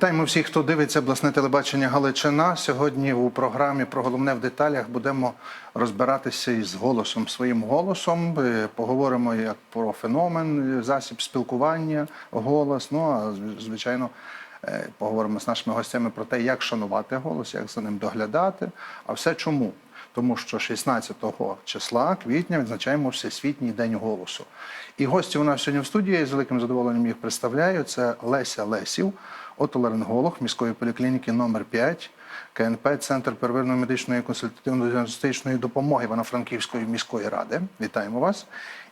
Вітаємо всіх, хто дивиться обласне телебачення Галичина. Сьогодні у програмі про головне в деталях будемо розбиратися із голосом, своїм голосом. Е, Поговоримо як про феномен, е, засіб спілкування, голос. Ну а звичайно, е, поговоримо з нашими гостями про те, як шанувати голос, як за ним доглядати. А все чому? Тому що 16 числа квітня відзначаємо Всесвітній день голосу. І гості у нас сьогодні в студії з великим задоволенням їх представляю. Це Леся Лесів, отоларинголог міської поліклініки номер 5 КНП Центр первинної медичної консультативно-діагностичної допомоги Івано-Франківської міської ради. Вітаємо вас.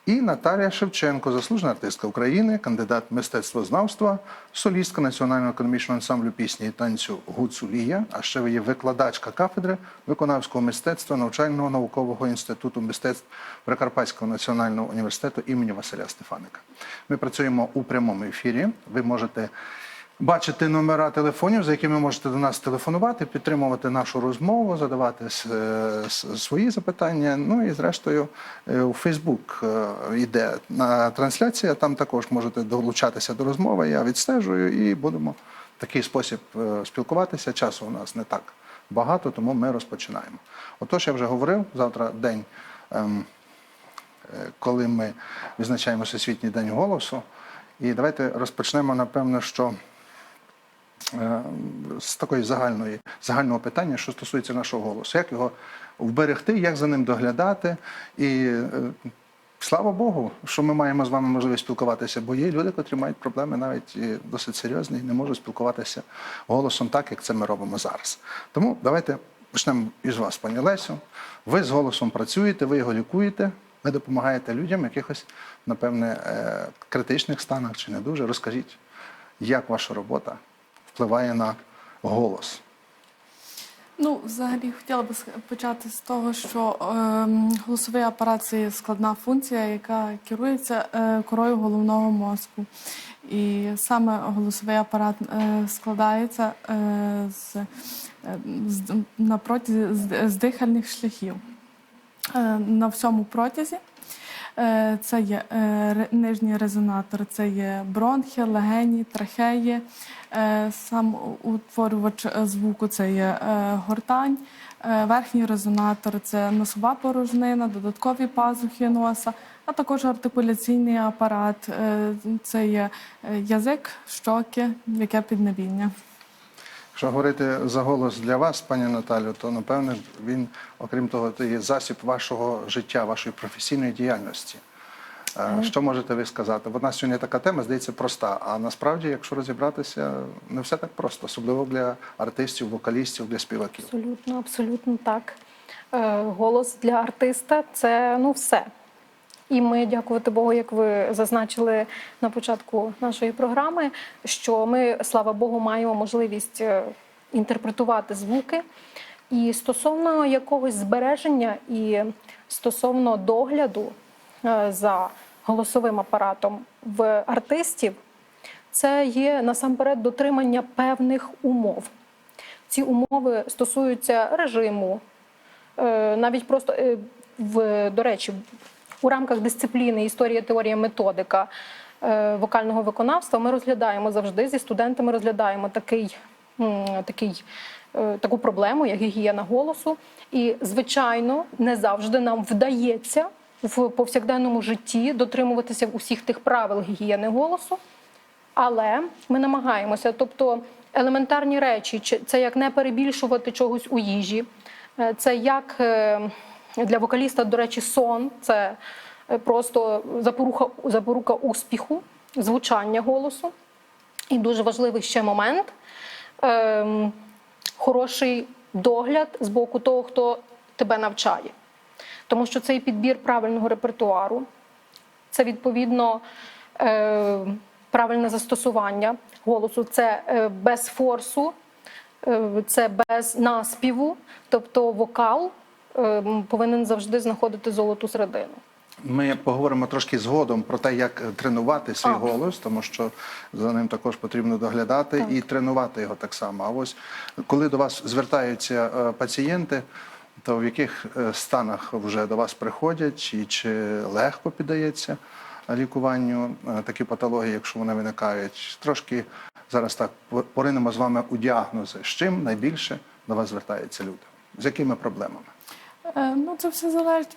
І Наталія Шевченко, заслужена артистка України, кандидат мистецтвознавства, солістка Національного академічного ансамблю пісні і танцю Гуцулія, а ще ви є викладачка кафедри виконавського мистецтва навчального наукового інституту мистецтв Прикарпатського національного університету імені Василя Стефаника. Ми працюємо у прямому ефірі. Ви можете бачити номера телефонів, за якими можете до нас телефонувати, підтримувати нашу розмову, задавати е, свої запитання. Ну і зрештою е, у Фейсбук е, йде на трансляція. Там також можете долучатися до розмови. Я відстежую і будемо в такий спосіб е, спілкуватися. Часу у нас не так багато, тому ми розпочинаємо. Отож, я вже говорив, завтра день. ем, е, коли ми відзначаємо Всесвітній день голосу. І давайте розпочнемо, напевно, що е, з такої загальної, загального питання, що стосується нашого голосу. Як його вберегти, як за ним доглядати. І е, слава Богу, що ми маємо з вами можливість спілкуватися, бо є люди, котрі мають проблеми навіть і досить серйозні, і не можуть спілкуватися голосом так, як це ми робимо зараз. Тому давайте почнемо із вас, пані Лесю. Ви з голосом працюєте, ви його лікуєте. Ви допомагаєте людям в якихось, напевне, е, критичних станах чи не дуже. Розкажіть, як ваша робота впливає на голос? Ну, взагалі, хотіла би почати з того, що ем, голосовий апарат це складна функція, яка керується е, корою головного мозку. І саме голосовий апарат е, складається е, з, е, з, на протязі з, з дихальних шляхів. Е, на всьому протязі. Е, Це є е, нижній резонатор, це є бронхи, легені, трахеї, Е, сам утворювач звуку це є гортань, верхній резонатор це носова порожнина, додаткові пазухи носа, а також артикуляційний апарат, це є язик, щоки, яке піднебіння. Якщо говорити за голос для вас, пані Наталю, то напевне він, окрім того, це є засіб вашого життя, вашої професійної діяльності. Е, Що можете ви сказати? Бо в нас сьогодні така тема, здається, проста. А насправді, якщо розібратися, не все так просто, особливо для артистів, вокалістів, для співаків. Абсолютно, абсолютно так. Е, Голос для артиста це ну все. І ми, дякувати Богу, як ви зазначили на початку нашої програми, що ми, слава Богу, маємо можливість е, інтерпретувати звуки. І стосовно якогось збереження і стосовно догляду е, за голосовим апаратом в артистів, це є насамперед дотримання певних умов. Ці умови стосуються режиму, е, навіть просто в до речі, у рамках дисципліни історія, теорія, методика е, вокального виконавства ми розглядаємо завжди зі студентами розглядаємо такий, такий, е, таку проблему, як гігієна голосу. І, звичайно, не завжди нам вдається в повсякденному житті дотримуватися усіх тих правил гігієни голосу. Але ми намагаємося, тобто елементарні речі, це як не перебільшувати чогось у їжі, е, це як для вокаліста, до речі, сон, це е, просто запорука, запорука успіху, звучання голосу. І дуже важливий ще момент ем, хороший догляд з боку того, хто тебе навчає. Тому що цей підбір правильного репертуару, це відповідно е, правильне застосування голосу, це е, без форсу, е, це без наспіву, тобто вокал повинен завжди знаходити золоту середину. Ми поговоримо трошки згодом про те, як е, тренувати свій А. голос, тому що за ним також потрібно доглядати і тренувати його так само. А ось коли до вас звертаються е, пацієнти, то в яких е, станах вже до вас приходять, і чи легко піддається лікуванню такі патології, якщо вони виникають? Трошки зараз так поринемо з вами у діагнози. З чим найбільше до вас звертаються люди? З якими проблемами? Е, Ну, це все залежить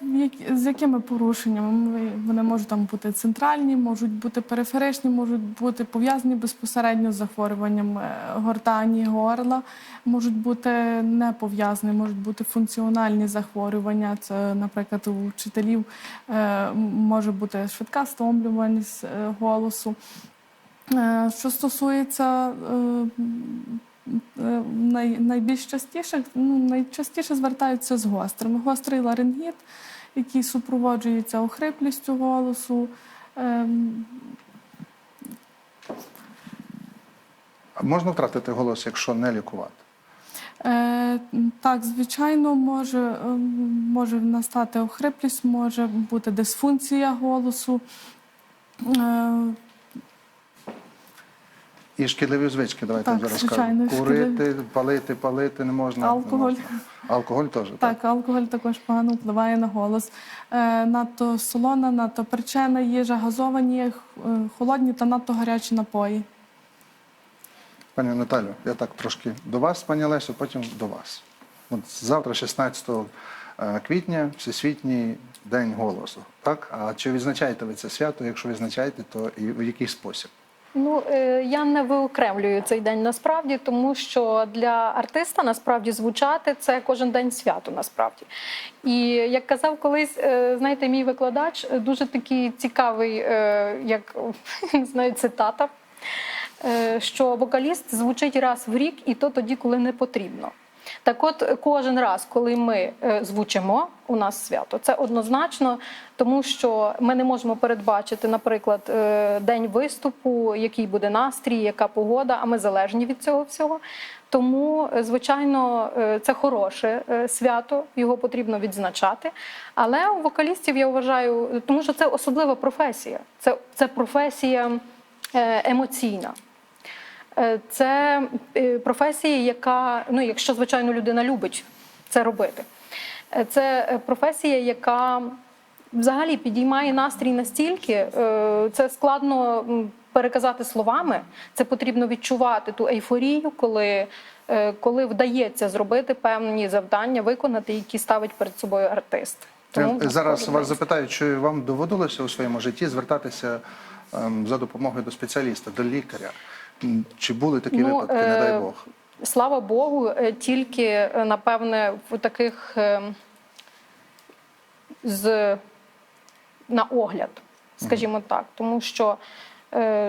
з якими порушеннями. Вони можуть там бути центральні, можуть бути периферичні, можуть бути пов'язані безпосередньо з захворюванням е, гортані, горла, можуть бути не пов'язані, можуть бути функціональні захворювання. Це, наприклад, у вчителів е, може бути швидка стомлюваність голосу. Що стосується най, найбільш частіше, ну, найчастіше звертаються з гострими. Гострий ларингіт, який супроводжується охриплістю голосу. Ем, А Можна втратити голос, якщо не лікувати? Е, так, звичайно, може, ем, може настати охриплість, може бути дисфункція голосу. Е, І шкідливі звички, давайте Так, зараз звичайно. Курити, палити, палити не можна. не Алкоголь. можна. Алкоголь теж. Так. Так, алкоголь також погано впливає на голос. Е, надто солона, надто перчена їжа, газовані, е, холодні та надто гарячі напої. Пані Наталю, я так трошки до вас, пані Лесю, потім до вас. От завтра, 16 е, квітня, Всесвітній день голосу. Так? А чи відзначаєте ви це свято? Якщо відзначаєте, то і в який спосіб? Ну е, я не виокремлюю цей день насправді, тому що для артиста насправді звучати це кожен день свято насправді. І як казав колись, е, знаєте, мій викладач е, дуже такий цікавий, як не знаю, цитата. Що вокаліст звучить раз в рік, і то тоді, коли не потрібно. Так от кожен раз, коли ми е, звучимо, у нас свято. Це однозначно, тому що ми не можемо передбачити, наприклад, е, день виступу, який буде настрій, яка погода, а ми залежні від цього всього. Тому, е, звичайно, це хороше свято, його потрібно відзначати. Але у вокалістів я вважаю, тому що це особлива професія. Це, це професія емоційна. Е, Це е, професія, яка, ну, якщо звичайно людина любить це робити, Е, це професія, яка взагалі підіймає настрій настільки, це складно переказати словами. Це потрібно відчувати ту ейфорію, коли, коли вдається зробити певні завдання, виконати, які ставить перед собою артист. Тому зараз вас запитаю, чи вам доводилося у своєму житті звертатися ем, за допомогою до спеціаліста, до лікаря? Чи були такі Ну, випадки, не дай е, Бог? Слава Богу, е, тільки е, напевне в таких з на огляд, скажімо так, тому що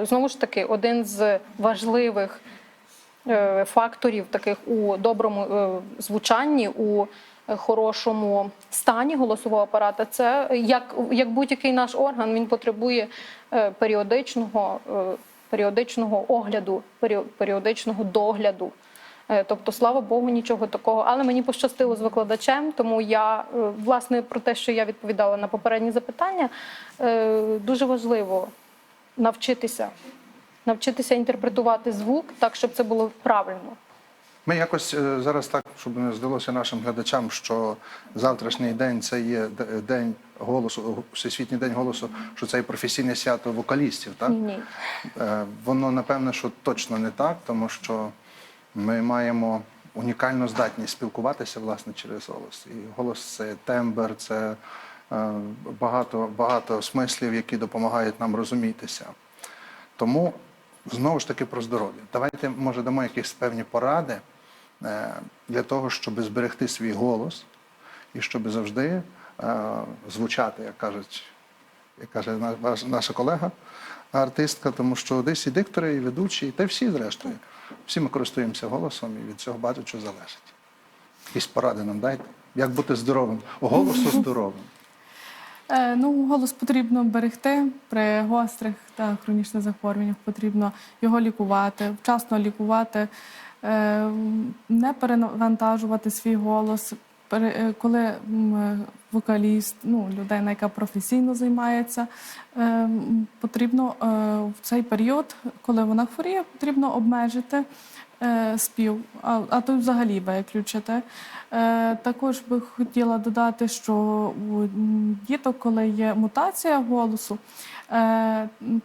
знову ж таки один з важливих факторів таких у доброму звучанні, у хорошому стані голосового апарата, це як, як будь-який наш орган, він потребує періодичного, періодичного огляду, періодичного догляду. Е, Тобто, слава Богу, нічого такого. Але мені пощастило з викладачем, тому я е, власне про те, що я відповідала на попередні запитання, е, дуже важливо навчитися, навчитися інтерпретувати звук так, щоб це було правильно. Ми якось е, зараз так, щоб не здалося нашим глядачам, що завтрашній день це є день голосу, всесвітній день голосу, що це є професійне свято вокалістів. Так Ні. Е, воно напевне, що точно не так, тому що ми маємо унікальну здатність спілкуватися власне через голос. І голос це тембр, це е, багато, багато смислів, які допомагають нам розумітися. Тому знову ж таки про здоров'я. Давайте, може, дамо якісь певні поради для того, щоб зберегти свій голос і щоб завжди е, звучати, як кажуть, як каже наша колега, артистка, тому що десь і диктори, і ведучі, та й всі, зрештою. Всі ми користуємося голосом і від цього багато чого залежить. Якісь поради нам дайте. Як бути здоровим? Голосу здоровим. Е, Ну, голос потрібно берегти при гострих та хронічних захворюваннях. Потрібно його лікувати, вчасно лікувати, е, не перевантажувати свій голос. Е, Коли е, вокаліст, ну, людина, яка професійно займається, е, потрібно е, в цей період, коли вона хворіє, потрібно обмежити е, спів, а, а то взагалі виключити. Е, також би хотіла додати, що у діток, коли є мутація голосу, Е,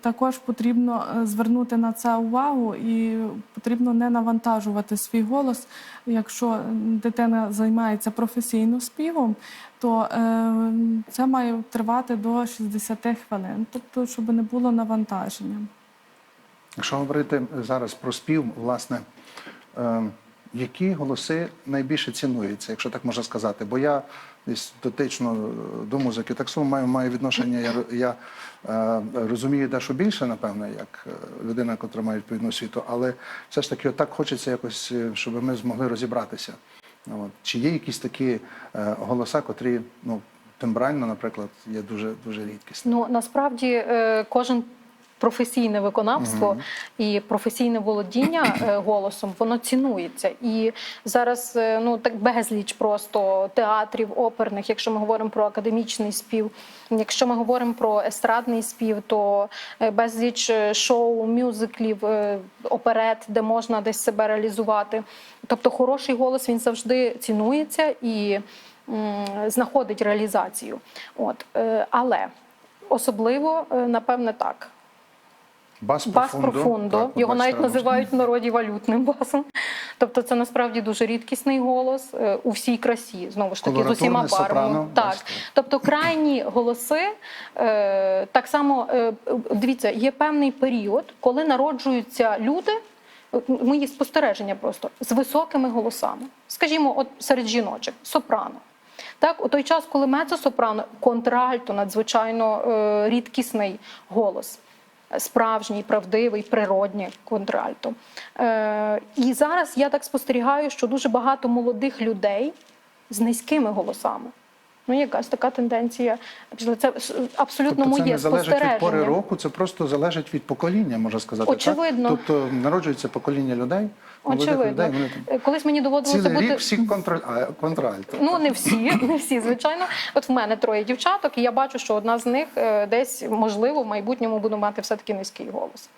Також потрібно е, звернути на це увагу і потрібно не навантажувати свій голос. Якщо дитина займається професійно співом, то е, це має тривати до 60 хвилин, тобто, щоб не було навантаження. Якщо говорити зараз про спів, власне, е, які голоси найбільше цінуються, якщо так можна сказати? Бо я десь дотично до музики так само маю, маю відношення. Я, я е, розумію дещо більше, напевно, як е, людина, яка має відповідну освіту, але все ж таки так хочеться якось, е, щоб ми змогли розібратися. От. Чи є якісь такі е, голоса, котрі ну, тембрально, наприклад, є дуже, дуже рідкісні? Ну насправді е, кожен професійне виконавство і професійне володіння е, голосом воно цінується. І зараз е, ну так безліч просто театрів оперних, якщо ми говоримо про академічний спів. Якщо ми говоримо про естрадний спів, то е, безліч шоу, мюзиклів, оперет, де можна десь себе реалізувати. Тобто, хороший голос він завжди цінується і знаходить реалізацію. От але особливо, напевне, так. Бас профундо. профундо. Так, Його навіть можна. називають в народі валютним басом. Тобто це насправді дуже рідкісний голос е, у всій красі, знову ж таки, з усіма барвами. Так. Тобто крайні голоси, е, так само, е, дивіться, є певний період, коли народжуються люди, мої спостереження просто, з високими голосами. Скажімо, от серед жіночок, сопрано. Так, у той час, коли мецо-сопрано, контральто, надзвичайно е, рідкісний голос. Справжній, правдивий, природній контральто. Е, і зараз я так спостерігаю, що дуже багато молодих людей з низькими голосами. Ну, якась така тенденція. Це абсолютно Тобто це моє не залежить від пори року, це просто залежить від покоління, можна сказати. Очевидно. Так? Тобто народжується покоління людей, Очевидно. людей, вони там Е, Колись мені доводилося цілий бути. рік всіх контроль... а. Ну не всі, не всі, звичайно. От в мене троє дівчаток, і я бачу, що одна з них е, десь можливо в майбутньому буде мати все таки низький голос.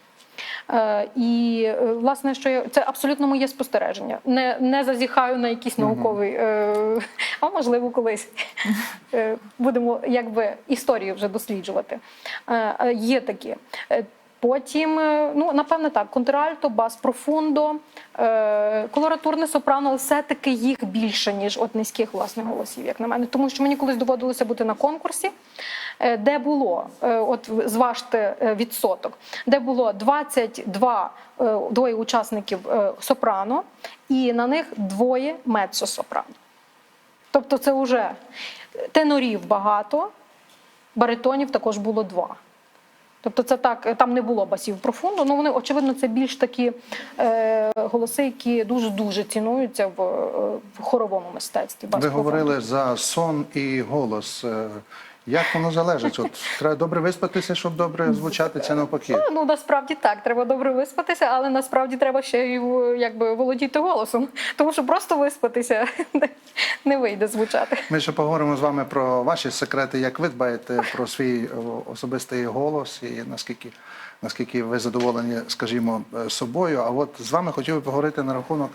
Е, І е, власне, що я це абсолютно моє спостереження. Не, не зазіхаю на якийсь науковий, е, а можливо, колись е, будемо якби історію вже досліджувати. Е, е, Є такі. Потім, ну напевне, так, контральто, бас профундо, е, колоратурне сопрано, але все-таки їх більше, ніж от низьких власних голосів, як на мене. Тому що мені колись доводилося бути на конкурсі, де було, е, от зважте е, відсоток, де було 22 е, двоє учасників е, сопрано, і на них двоє меццо-сопрано. Тобто це вже тенорів багато, баритонів також було два. Тобто це так, там не було басів профунду, ну вони, очевидно, це більш такі е, голоси, які дуже-дуже цінуються в, е, в хоровому мистецтві. бас Ви профунду. говорили за сон і голос. Е, Як воно залежить? От треба добре виспатися, щоб добре звучати, це навпаки. Та, Ну насправді так, треба добре виспатися, але насправді треба ще й якби володіти голосом, тому що просто виспатися не, вийде звучати. Ми ще поговоримо з вами про ваші секрети, як ви дбаєте про свій особистий голос і наскільки, наскільки ви задоволені, скажімо, е, собою. А от з вами хотів би поговорити на рахунок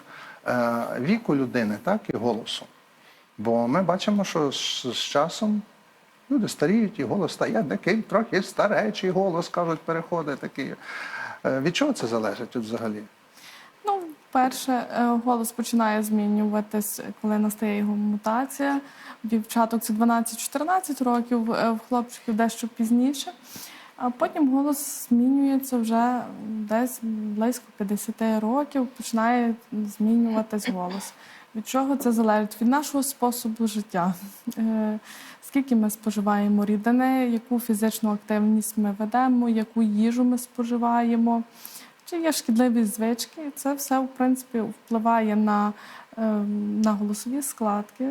е, віку людини, так, і голосу. Бо ми бачимо, що з, з часом люди старіють, і голос стає такий трохи старечий голос, кажуть, переходить такий. Е, Від чого це залежить взагалі? Ну, перше, е, голос починає змінюватись, коли настає його мутація. В дівчаток це 12-14 років, е, в хлопчиків дещо пізніше. А потім голос змінюється вже десь близько 50 років, починає змінюватись голос. Від чого це залежить? Від нашого способу життя. Е, Скільки ми споживаємо рідини, яку фізичну активність ми ведемо, яку їжу ми споживаємо, чи є шкідливі звички. Це все, в принципі, впливає на, е, на голосові складки,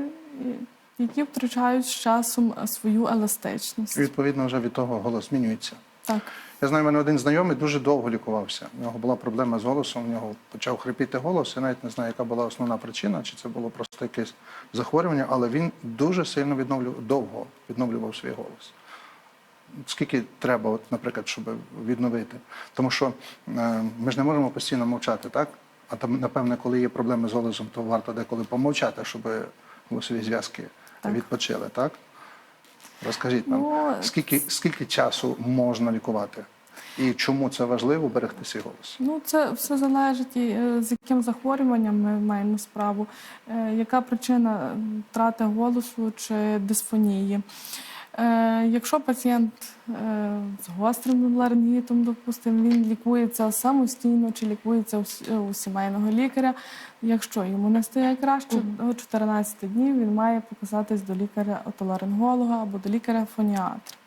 які втрачають з часом свою еластичність. Відповідно, вже від того голос змінюється. Так. Я знаю, в мене один знайомий дуже довго лікувався. У нього була проблема з голосом, у нього почав хрипіти голос. Я навіть не знаю, яка була основна причина, чи це було просто якесь захворювання, але він дуже сильно відновлював довго відновлював свій голос. Скільки треба, от, наприклад, щоб відновити? Тому що е, ми ж не можемо постійно мовчати, так? А там, напевне, коли є проблеми з голосом, то варто деколи помовчати, щоб голосові зв'язки відпочили, так? Розкажіть нам, Ну, скільки, скільки часу можна лікувати? І чому це важливо берегти свій голос? Ну, це все залежить, і, е, з яким захворюванням ми маємо справу, е, яка причина втрати голосу чи дисфонії. Е, Якщо пацієнт е, з гострим ларингітом, допустимо, він лікується самостійно чи лікується у сімейного лікаря. Якщо йому не стає краще, до 14 днів він має показатись до лікаря отоларинголога або до лікаря фоніатра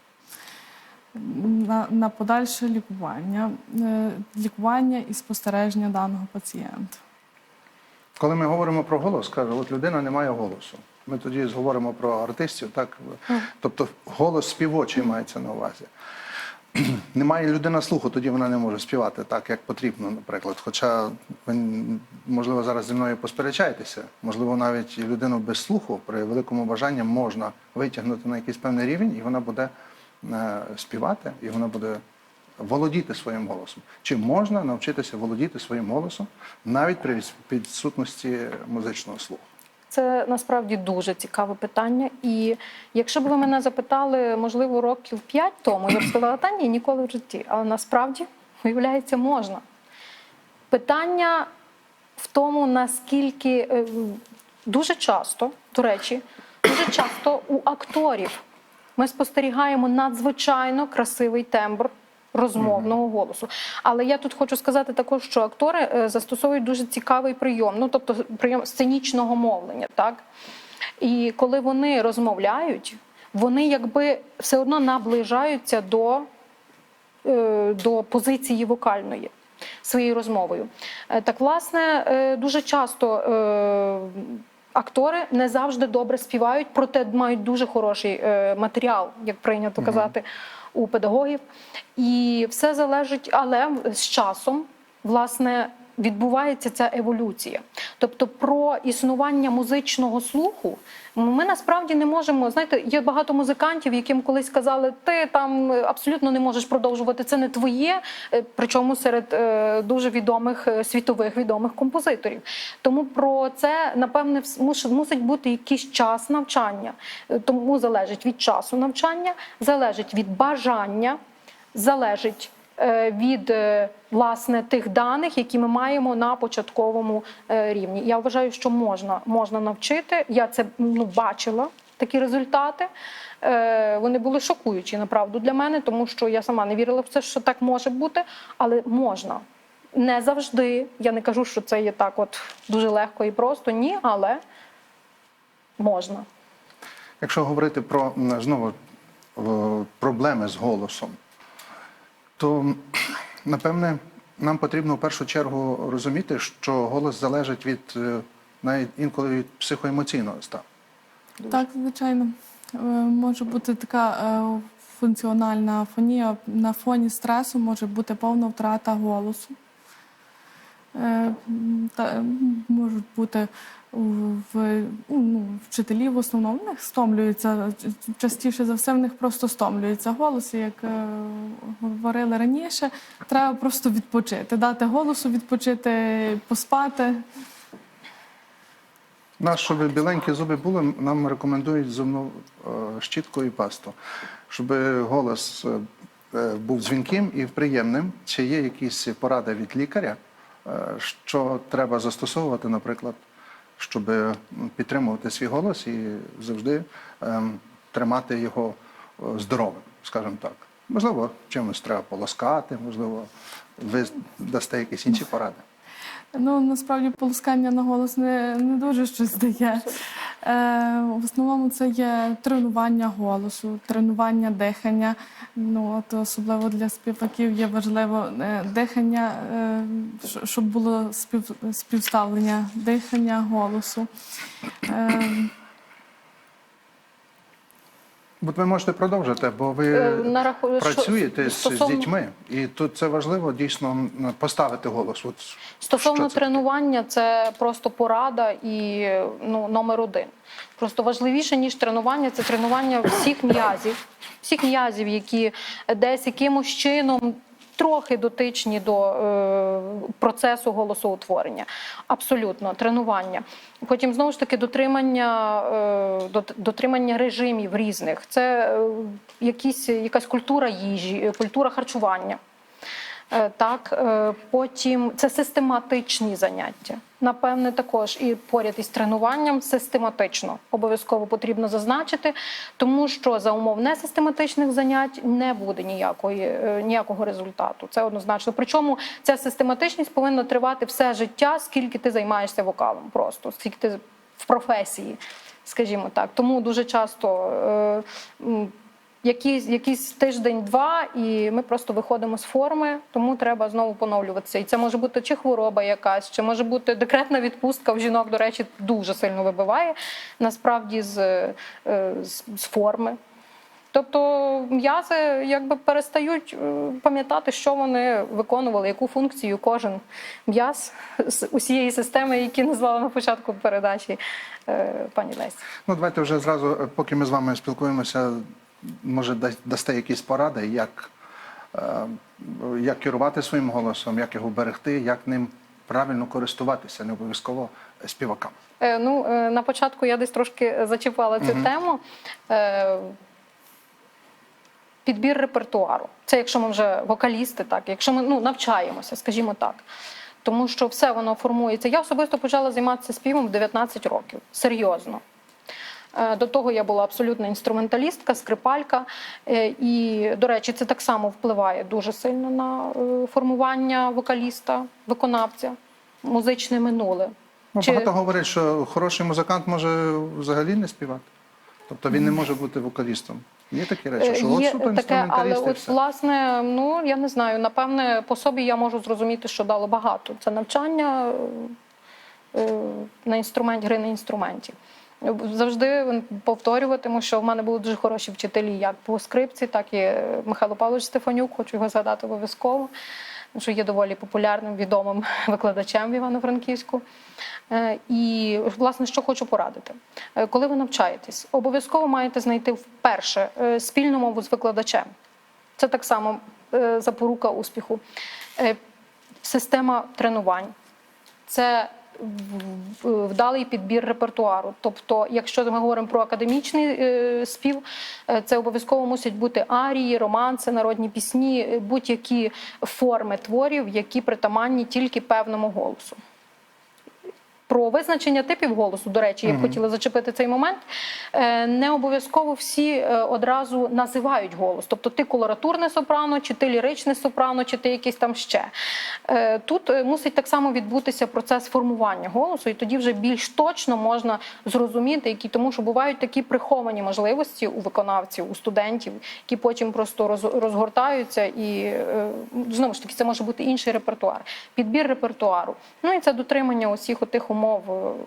на, на подальше лікування, е, лікування і спостереження даного пацієнта. Коли ми говоримо про голос, каже, от людина не має голосу. Ми тоді говоримо про артистів, так тобто голос співочий мається на увазі. Немає людина слуху, тоді вона не може співати так, як потрібно, наприклад. Хоча ви, можливо, зараз зі мною посперечаєтеся, можливо, навіть людину без слуху при великому бажанні можна витягнути на якийсь певний рівень, і вона буде е, співати, і вона буде володіти своїм голосом. Чи можна навчитися володіти своїм голосом навіть при відсутності музичного слуху? Це насправді дуже цікаве питання. І якщо б ви мене запитали, можливо, років 5 тому, я б сказала, та ні, ніколи в житті. Але насправді, виявляється, можна. Питання в тому, наскільки е, дуже часто, до речі, дуже часто у акторів ми спостерігаємо надзвичайно красивий тембр розмовного голосу. Але я тут хочу сказати також, що актори е, застосовують дуже цікавий прийом, ну тобто прийом сценічного мовлення, так? І коли вони розмовляють, вони якби все одно наближаються до е, до позиції вокальної своєю розмовою. Е, Так, власне, дуже часто актори не завжди добре співають, проте мають дуже хороший матеріал, як прийнято казати у педагогів. І все залежить, але з часом, власне. Відбувається ця еволюція, тобто про існування музичного слуху ми насправді не можемо. Знаєте, є багато музикантів, яким колись казали, ти там абсолютно не можеш продовжувати це не твоє, е, причому серед е, дуже відомих е, світових відомих композиторів. Тому про це напевне мусить бути якийсь час навчання. Е, Тому залежить від часу навчання, залежить від бажання, залежить е, від е, власне тих даних, які ми маємо на початковому е, рівні. Я вважаю, що можна, можна навчити. Я це ну, бачила. Такі результати Е, вони були шокуючі направду для мене, тому що я сама не вірила в це, що так може бути, але можна. Не завжди. Я не кажу, що це є так, от дуже легко і просто. Ні, але можна. Якщо говорити про знову е, проблеми з голосом, то напевне нам потрібно в першу чергу розуміти, що голос залежить від е, навіть інколи від психоемоційного стану. Так, звичайно, Е, може бути така е, функціональна афонія. На фоні стресу може бути повна втрата голосу. Е, Та, можуть бути в ну, вчителі в основному в них стомлюються частіше за все, в них просто стомлюється голос. Як е, говорили раніше, треба просто відпочити, дати голосу відпочити, поспати. Нас, щоб біленькі зуби були, нам рекомендують зубну е, щітку і пасту, щоб голос е, е, був дзвінким і приємним. Чи є якісь поради від лікаря, е, що треба застосовувати, наприклад, щоб підтримувати свій голос і завжди ем, тримати його е, здоровим, скажімо так. Можливо, чимось треба полоскати, можливо, ви дасте якісь інші поради. Ну, насправді полоскання на голос не, не дуже щось дає. Е, в основному це є тренування голосу, тренування дихання. Ну, от особливо для співаків є важливо е, дихання, е, щоб було спів, співставлення дихання, голосу. Е, От ви можете продовжити, бо ви Нараху... на працюєте з, з дітьми, і тут це важливо дійсно поставити голос. От Стосовно це таке? тренування, це просто порада і ну, номер один. Просто важливіше, ніж тренування, це тренування всіх м'язів, всіх м'язів, які десь якимось чином трохи дотичні до е, процесу голосоутворення. Абсолютно, тренування. Потім знову ж таки дотримання, е, дотримання режимів різних. Це е, якісь, якась культура їжі, культура харчування. Е, Так, е, потім це систематичні заняття. Напевне, також і поряд із тренуванням систематично обов'язково потрібно зазначити, тому що за умов несистематичних занять не буде ніякої, е, ніякого результату. Це однозначно. Причому ця систематичність повинна тривати все життя, скільки ти займаєшся вокалом, просто скільки ти в професії, скажімо так. Тому дуже часто. е, якийсь, якийсь тиждень-два, і ми просто виходимо з форми, тому треба знову поновлюватися. І це може бути чи хвороба якась, чи може бути декретна відпустка в жінок, до речі, дуже сильно вибиває насправді з, е, з, з форми. Тобто м'язи якби перестають е, пам'ятати, що вони виконували, яку функцію кожен м'яз з усієї системи, які назвала на початку передачі е, пані Лесі. Ну, давайте вже зразу, поки ми з вами спілкуємося, може дасте якісь поради, як, е, як керувати своїм голосом, як його берегти, як ним правильно користуватися, не обов'язково співакам. Е, Ну, е, на початку я десь трошки зачіпала цю тему. Е, Підбір репертуару. Це якщо ми вже вокалісти, так, якщо ми ну, навчаємося, скажімо так. Тому що все воно формується. Я особисто почала займатися співом в 19 років. Серйозно. Е, До того я була абсолютно інструменталістка, скрипалька. Е, І, до речі, це так само впливає дуже сильно на е, формування вокаліста, виконавця, музичне минуле. Ну, Чи- Багато говорять, що хороший музикант може взагалі не співати. Тобто він не може бути вокалістом. Є такі речі, що от Є суто таке, але от власне, ну я не знаю, напевне, по собі я можу зрозуміти, що дало багато. Це навчання е, на інструмент, гри на інструменті. Завжди повторюватиму, що в мене були дуже хороші вчителі, як по скрипці, так і Михайло Павлович Стефанюк, хочу його згадати обов'язково, що є доволі популярним, відомим викладачем в Івано-Франківську. Е, І власне, що хочу порадити, Е, коли ви навчаєтесь, обов'язково маєте знайти вперше е, спільну мову з викладачем. Це так само е, запорука успіху. Е, Система тренувань. Це вдалий підбір репертуару. Тобто, якщо ми говоримо про академічний е, спів, е, це обов'язково мусять бути арії, романси, народні пісні, е, будь-які форми творів, які притаманні тільки певному голосу. Про визначення типів голосу, до речі, я б хотіла зачепити цей момент. Е, Не обов'язково всі е, одразу називають голос. Тобто ти колоратурне сопрано, чи ти ліричне сопрано, чи ти якийсь там ще. Е, Тут мусить так само відбутися процес формування голосу, і тоді вже більш точно можна зрозуміти, які тому, що бувають такі приховані можливості у виконавців, у студентів, які потім просто розгортаються, і знову ж таки це може бути інший репертуар, підбір репертуару. Ну і це дотримання усіх отих умов. Е,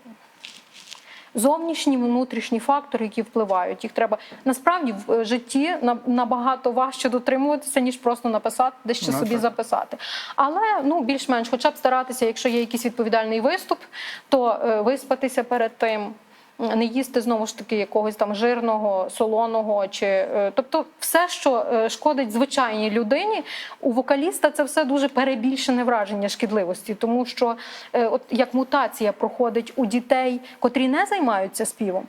Зовнішні, внутрішні фактори, які впливають, їх треба насправді в е, житті на- набагато важче дотримуватися, ніж просто написати, дещо Ну, собі так. записати. Але ну більш-менш, хоча б старатися, якщо є якийсь відповідальний виступ, то е, виспатися перед тим. Не їсти знову ж таки якогось там жирного, солоного, чи е, тобто все, що е, шкодить звичайній людині, у вокаліста це все дуже перебільшене враження шкідливості, тому що е, от як мутація проходить у дітей, котрі не займаються співом.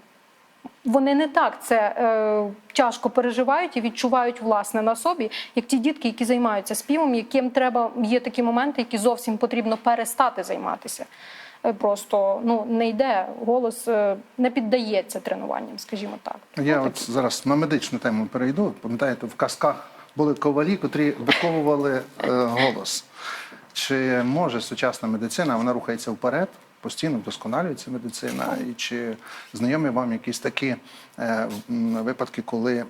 Вони не так це е, тяжко переживають і відчувають власне на собі, як ті дітки, які займаються співом, яким треба є такі моменти, які зовсім потрібно перестати займатися. Е, Просто ну не йде голос, е, не піддається тренуванням, скажімо так. Я Ну, от зараз на медичну тему перейду. Пам'ятаєте, в казках були ковалі, котрі виковували е, голос. Чи може сучасна медицина, вона рухається вперед, постійно вдосконалюється медицина, і чи знайомі вам якісь такі е, випадки, коли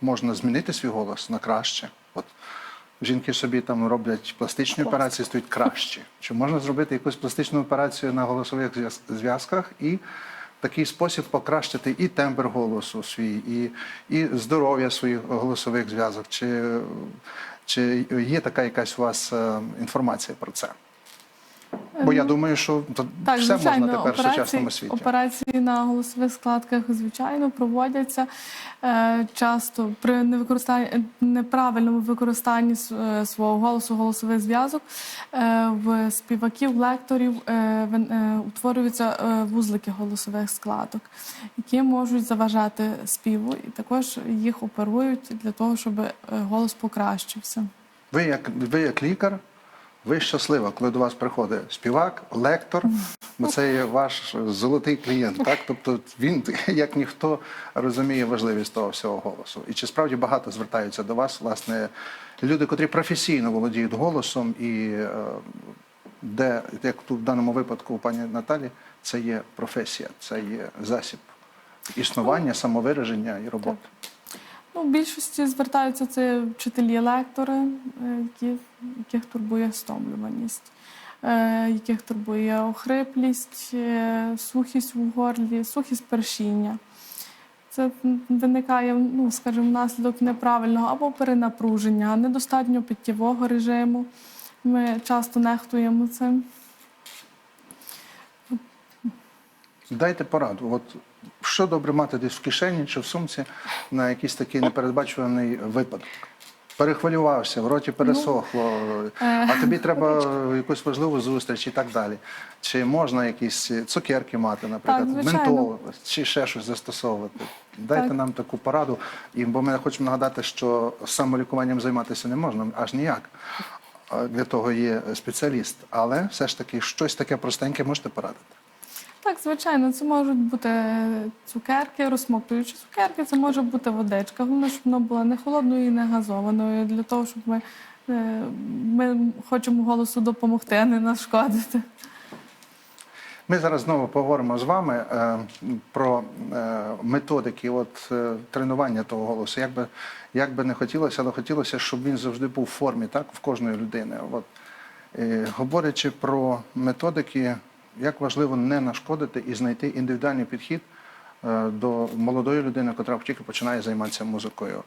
можна змінити свій голос на краще? От жінки собі там роблять пластичні операції, стають краще. Чи можна зробити якусь пластичну операцію на голосових зв'яз- зв'язках і в такий спосіб покращити і тембр голосу свій, і, і здоров'я своїх голосових зв'язок? Чи, чи є така якась у вас е, інформація про це? Бо я думаю, що то Так, все звичайно, можна тепер в сучасному світі. операції на голосових складках, звичайно, проводяться е, часто при невикористанні неправильному використанні е, свого голосу, голосових зв'язок е, в співаків, лекторів е, е, утворюються е, вузлики голосових складок, які можуть заважати співу, і також їх оперують для того, щоб е, голос покращився. Ви як ви як лікар, ви щаслива, коли до вас приходить співак, лектор, бо це є ваш золотий клієнт. Так, тобто він як ніхто розуміє важливість того всього голосу. І чи справді багато звертаються до вас, власне, люди, котрі професійно володіють голосом, і е, де як тут в даному випадку у пані Наталі, це є професія, це є засіб існування, самовираження і роботи. Ну, в більшості звертаються це вчителі лектори, е, які, яких турбує стомлюваність, е, яких турбує охриплість, е, сухість у горлі, сухість першіння. Це виникає, ну, скажімо, внаслідок неправильного або перенапруження, недостатньо питтєвого режиму. Ми часто нехтуємо цим. Дайте пораду. От що добре мати десь в кишені чи в сумці на якийсь такий непередбачуваний випадок? Перехвилювався, в роті пересохло, а тобі треба якусь важливу зустріч і так далі. Чи можна якісь цукерки мати, наприклад, ментол, чи ще щось застосовувати? Дайте Так. нам таку пораду. І бо ми хочемо нагадати, що самолікуванням займатися не можна аж ніяк. Для того є спеціаліст, але все ж таки щось таке простеньке можете порадити. Так, звичайно, це можуть бути цукерки, розсмоктуючі цукерки, це може бути водичка. Головне, щоб вона була не холодною і не газованою, для того, щоб ми, е, ми хочемо голосу допомогти, а не нашкодити. Ми зараз знову поговоримо з вами е, про е, методики от, е, тренування того голосу. Як би, як би не хотілося, але хотілося, щоб він завжди був в формі, так, в кожної людини. От, е, говорячи про методики, як важливо не нашкодити і знайти індивідуальний підхід е, до молодої людини, яка тільки починає займатися музикою.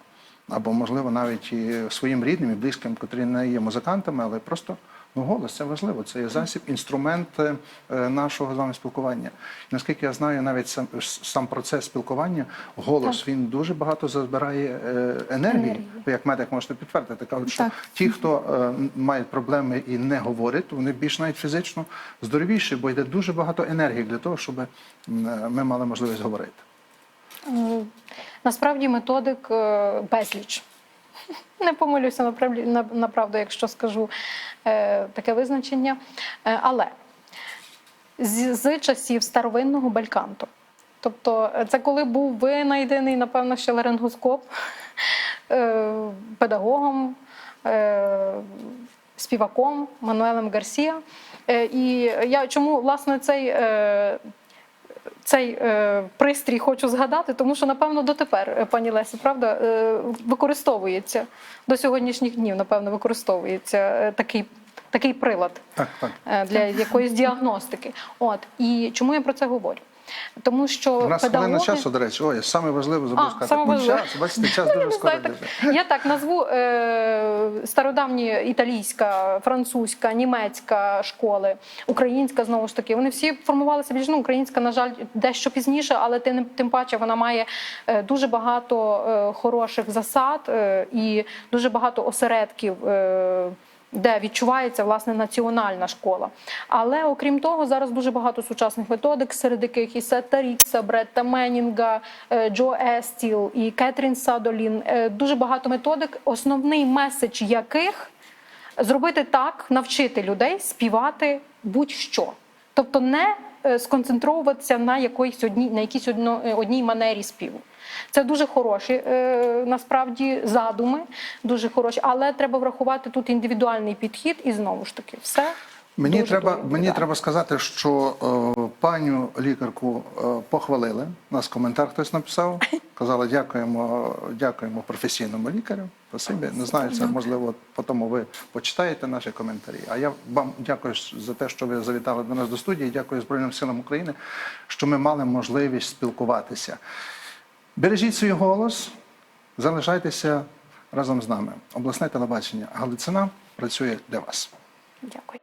Або, можливо, навіть і своїм рідним і близьким, котрі не є музикантами, але просто ну, голос це важливо. Це є засіб, інструмент е, нашого з вами спілкування. Наскільки я знаю, навіть сам, сам процес спілкування, голос він дуже багато забирає е, енергії. Енергії. Ви як медик можете підтвердити. Кажуть, що Так. ті, хто е, мають проблеми і не говорять, вони більш навіть фізично здоровіші, бо йде дуже багато енергії для того, щоб ми мали можливість говорити. Е, Насправді методик безліч. Не помилюся на, правду, якщо скажу е, таке визначення. Е, але з, з часів старовинного бельканту. Тобто, е, це коли був винайдений, напевно, ще ларингоскоп педагогом, співаком Мануелем Гарсія. І я чому власне цей. Цей е, пристрій хочу згадати, тому що напевно дотепер, е, пані Лесі, правда, е, використовується до сьогоднішніх днів, напевно, використовується такий, такий прилад Так, так. для якоїсь діагностики. От і чому я про це говорю? Тому що У нас педагоги... хвилина часу, до речі, ой, саме важливе забув А, сказати. саме важливе. час, бачите, час дуже скоро біжить. я так назву е, стародавні італійська, французька, німецька школи, українська знову ж таки. Вони всі формувалися більш ну, українська, на жаль, дещо пізніше, але тим, тим паче вона має е, дуже багато е, хороших засад е, і дуже багато осередків. Е, де відчувається власне національна школа. Але окрім того, зараз дуже багато сучасних методик, серед яких і Сета Рікса, Бретта Менінга, е, Джо Естіл і Кетрін Садолін. Е, Дуже багато методик, основний меседж яких зробити так, навчити людей співати будь-що. Тобто не е, сконцентровуватися на якоїсь одній, на якійсь одно, е, одній манері співу. Це дуже хороші е, насправді задуми, дуже хороші, але треба врахувати тут індивідуальний підхід і знову ж таки все. Мені дуже треба, добре, мені да. треба сказати, що е, паню лікарку е, похвалили. У нас коментар хтось написав. Казали, дякуємо, дякуємо професійному лікарю. Спасибі. Не знаю, це можливо, потім ви почитаєте наші коментарі. А я вам дякую за те, що ви завітали до нас до студії. Дякую Збройним силам України, що ми мали можливість спілкуватися. Бережіть свій голос, залишайтеся разом з нами. Обласне телебачення Галицина працює для вас. Дякую.